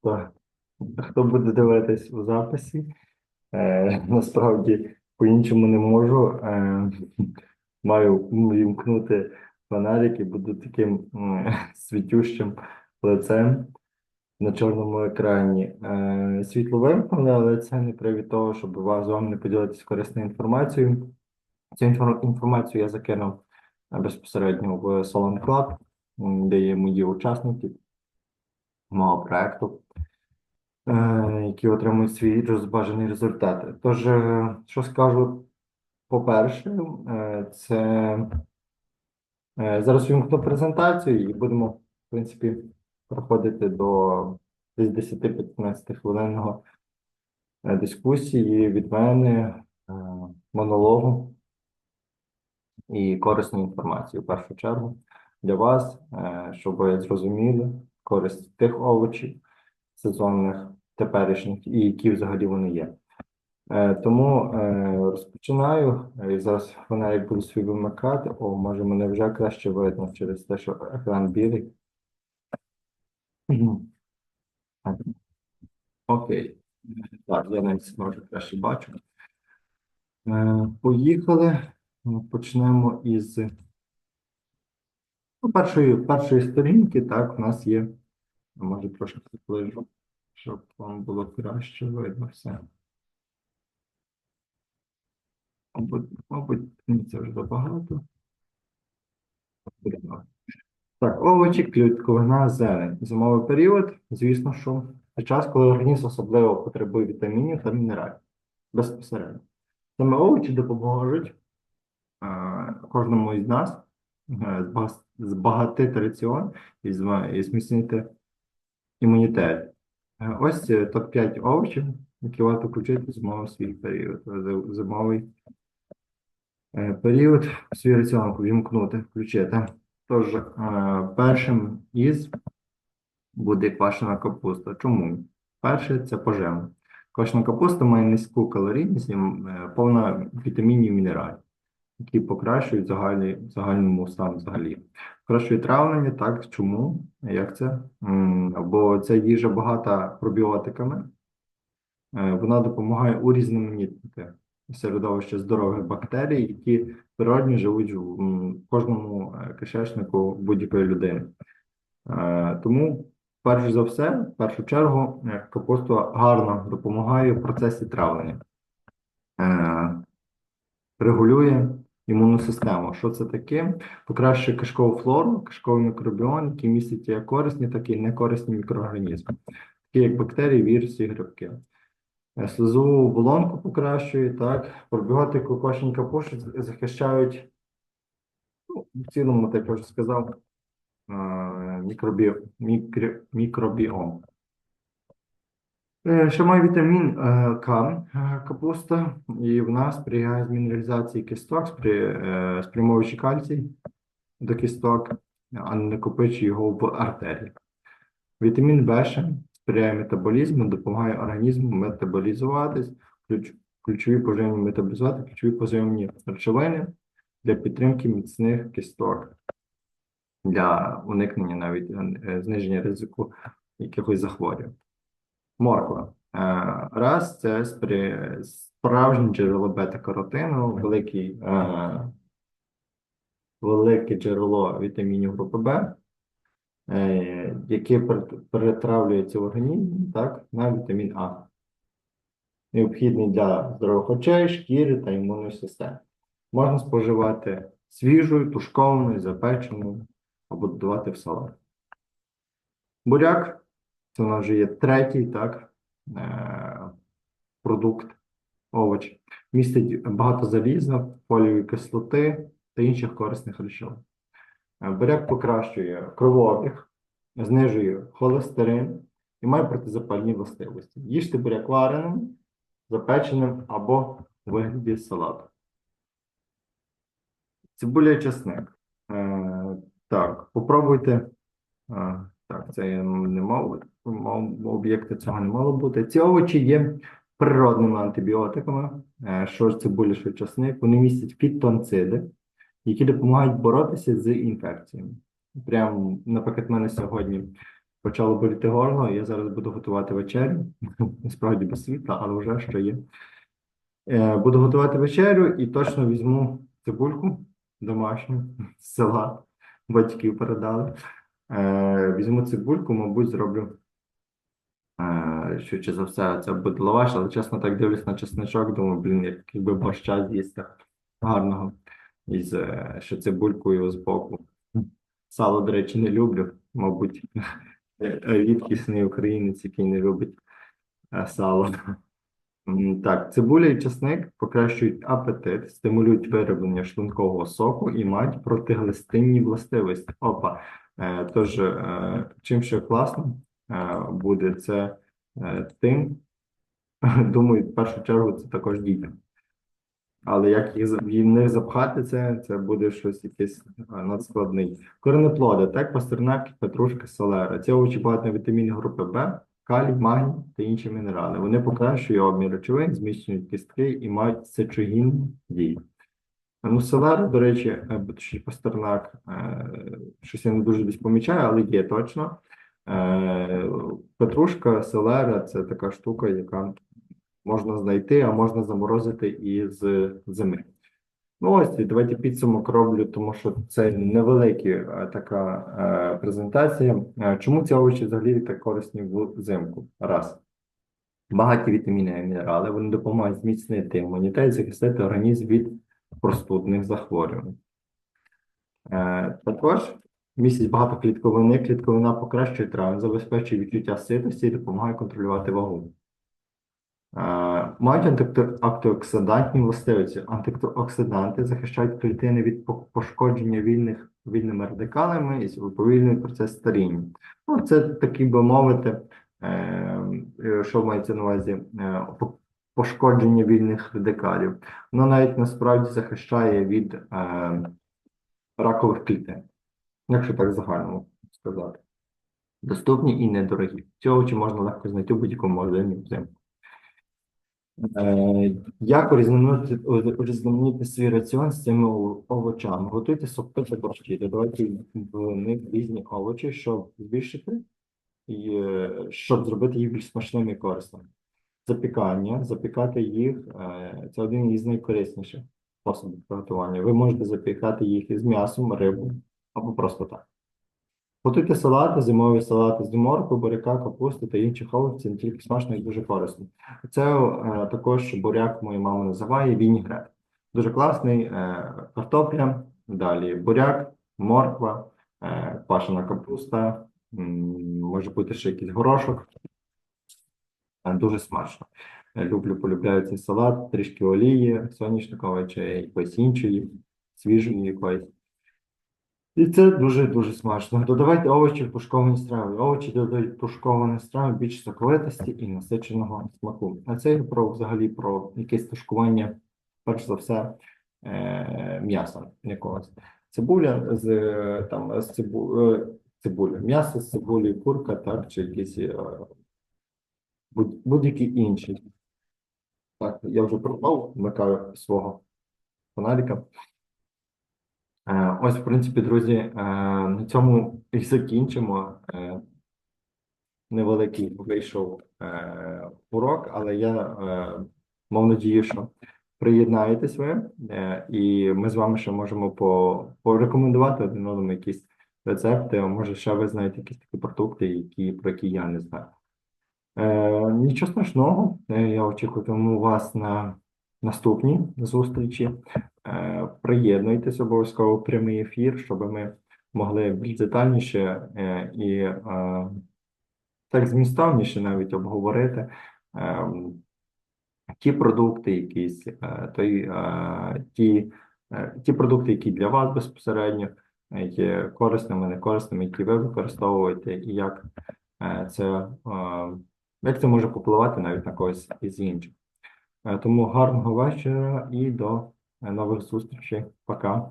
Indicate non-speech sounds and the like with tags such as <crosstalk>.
Хто, хто буде дивитись у записі. Е, насправді по-іншому не можу. Е, маю вімкнути фонарик і буду таким м, світющим лицем на чорному екрані. Е, світло вимкнули, але це не привід того, щоб вас з вами не поділитися корисною інформацією. Цю інформацію я закинув е, безпосередньо в Salon Club, де є мої учасники мого проекту, е, які отримують свій розбажаний результат. Тож, е, що скажу, по-перше, е, це зараз вимкну презентацію і будемо, в принципі, проходити до десь 10-15 хвилинного дискусії від мене, монологу і корисної інформації в першу чергу для вас, щоб ви зрозуміли користь тих овочів сезонних, теперішніх і які взагалі вони є. Е, Тому е, розпочинаю. Е, І зараз фонарик буду свій вимикати. О, може мене вже краще видно через те, що екран білий. <clears throat> Окей. Так, я навіть може краще бачу. Е, Поїхали. Почнемо із ну, першої, першої сторінки. Так, у нас є. Може трошки приближу, щоб вам було краще видно все. Мабуть, ні, це вже забагато. Так, овочі, клітковина, зелень. Зимовий період, звісно, що це час, коли організм особливо потребує вітамінів та мінералів безпосередньо. Саме овочі допоможуть е, кожному із нас збагатити раціон і, зміцнити імунітет. Е, Ось е, топ-5 овочів, які варто включити в свій період. Зимовий е, період свій раціон вімкнути, включити. Тож, е, першим із буде квашена капуста. Чому? Перше це поживно. Квашена капуста має низьку калорійність і е, повна вітамінів і мінералів, які покращують загальний, загальному стану взагалі. Покращує травлення, так, чому? Як це? Бо ця їжа багата пробіотиками. Е, Вона допомагає урізноманітнити середовище здорових бактерій, які природні живуть в кожному е, кишечнику будь-якої людини. Е, Тому, перш за все, в першу чергу, капуста гарно допомагає в процесі травлення, регулює імунну систему. Що це таке? Покращує кишкову флору, кишковий мікробіом, який містить як корисні, так і некорисні мікроорганізми, такі як бактерії, віруси грибки. Е, Слизову оболонку покращує, так. Пробіотики у кожній капуші захищають, ну, в цілому, так я вже сказав, е, мікробі... мікро... мікробіом. Е, Ще має вітамін е, К е, капуста, і вона сприяє мінералізації кісток, спрямовуючи кальцій до кісток, а не накопичує його в артерії. Вітамін В сприяє метаболізму, допомагає організму метаболізуватись, ключові поживні метаболізувати, ключові поживні речовини для підтримки міцних кісток, для уникнення навіть зниження ризику якихось захворювань. Морква. Е, Раз це справжнє джерело бета-каротину, великий, е, велике джерело вітамінів групи Б, е, яке перетравлюється в організмі так, на вітамін А, необхідний для здорових очей, шкіри та імунної системи. Можна споживати свіжою, тушкованою, запеченою або додавати в салат. Буряк це у нас вже є третій так, е, продукт, овоч. Містить багато заліза, фолієвої кислоти та інших корисних речовин. Е, Буряк покращує кровообіг, знижує холестерин і має протизапальні властивості. Їжте буряк вареним, запеченим або у вигляді салату. Цибуля і чесник. Е, так, попробуйте. Так, це я не мав об'єкти цього не мало бути. Ці овочі є природними антибіотиками, е, що ж цибуля, що часник. Вони містять фітонциди, які допомагають боротися з інфекціями. Прямо, наприклад, в мене сьогодні почало боліти горло, я зараз буду готувати вечерю. <laughs> Насправді без світла, але вже що є. Е, Буду готувати вечерю і точно візьму цибульку домашню <laughs> з села. Батьків передали. Е, Візьму цибульку, мабуть, зроблю. Е, Швидше за все, це буде лаваш, але чесно так дивлюсь на чесничок, думаю, блін, як- якби борща з'їсти гарного із е, ще цибулькою з боку. Сало, до речі, не люблю. Мабуть, <laughs> е, рідкісний українець, який не любить е, сало. Так, цибуля і чесник покращують апетит, стимулюють вироблення шлункового соку і мають протиглистинні властивості. Опа. Е, Тож, е, чим ще класно е, буде це е, тим, <laughs> думаю, в першу чергу це також дітям. Але як їх в них запхати це, це буде щось якесь е, надскладний. Коренеплоди, так, пастернак, петрушка, селера. Ці овочі вітаміни групи В, калій, магній та інші мінерали. Вони покращують обмін речовин, зміцнюють кістки і мають сечогінну дію. Ну, селера, до речі, е, пастернак, е, щось я не дуже десь помічаю, але є точно. Е, Петрушка, селера це така штука, яка можна знайти, а можна заморозити і з зими. Ну ось, і давайте підсумок роблю, тому що це невелика е, така е, презентація. Чому ці овочі взагалі так корисні взимку? Раз. Багаті вітаміни і мінерали, вони допомагають зміцнити імунітет, захистити організм від простудних захворювань. Е, Також містять багато клітковини. Клітковина покращує травм, забезпечує відчуття ситості і допомагає контролювати вагу. Е, Мають антиоксидантні властивості. Антиоксиданти захищають клітини від пошкодження вільних вільними радикалами і уповільнюють процес старіння. Ну, це такі би мовити, е, е, що мається на увазі, пошкодження вільних радикалів. Воно навіть насправді захищає від ракових клітин, якщо так загально сказати. Доступні і недорогі. Ці овочі можна легко знайти в будь-якому магазині взимку. Е, Як урізноманітнити свій раціон з цими овочами? Готуйте супи та борщі, додавайте в них різні овочі, щоб збільшити і е, щоб зробити їх більш смачними і корисними. Запікання, запікати їх е, це один із найкорисніших способів приготування. Ви можете запікати їх із м'ясом, рибою або просто так. Готуйте салати, зимові салати з моркви, буряка, капусти та інших овочів, не тільки смачно і дуже корисно. Це е, також буряк моя мама називає вінігрет. Дуже класний е, картопля, далі буряк, морква, е, квашена капуста, м, може бути ще якийсь горошок. Е, Дуже смачно. Е, Люблю, полюбляю цей салат, трішки олії, соняшникової чи якоїсь іншої, свіжої якоїсь. І це дуже-дуже смачно. Додавайте овочі в тушковані страви. Овочі додають тушковані страви більш соковитості і насиченого смаку. А це про взагалі про якесь тушкування, перш за все, е, м'яса якогось. Цибуля з е, там з цибу, е, цибуля, м'ясо з цибулею, курка, так, чи якісь е, будь- будь-які інші. Так, я вже пропав, вмикаю свого фонарика. Е, Ось, в принципі, друзі, е, на цьому і закінчимо. Е, Невеликий вийшов урок, але я мав надію, що приєднаєтесь ви, і ми з вами ще можемо порекомендувати один одному якісь рецепти, може ще ви знаєте якісь такі продукти, які, про які я не знаю. Нічого страшного, я очікуватиму вас на наступній зустрічі. Е, Приєднуйтесь обов'язково в прямий ефір, щоб ми могли більш детальніше е, і е, так змістовніше навіть обговорити е, ті продукти, якісь, той, ті, ті продукти, які для вас безпосередньо є корисними, некорисними, які ви використовуєте, і як це, е, як це може впливати навіть на когось із інших. Е, Тому гарного вечора і до е, нових зустрічей. Пока.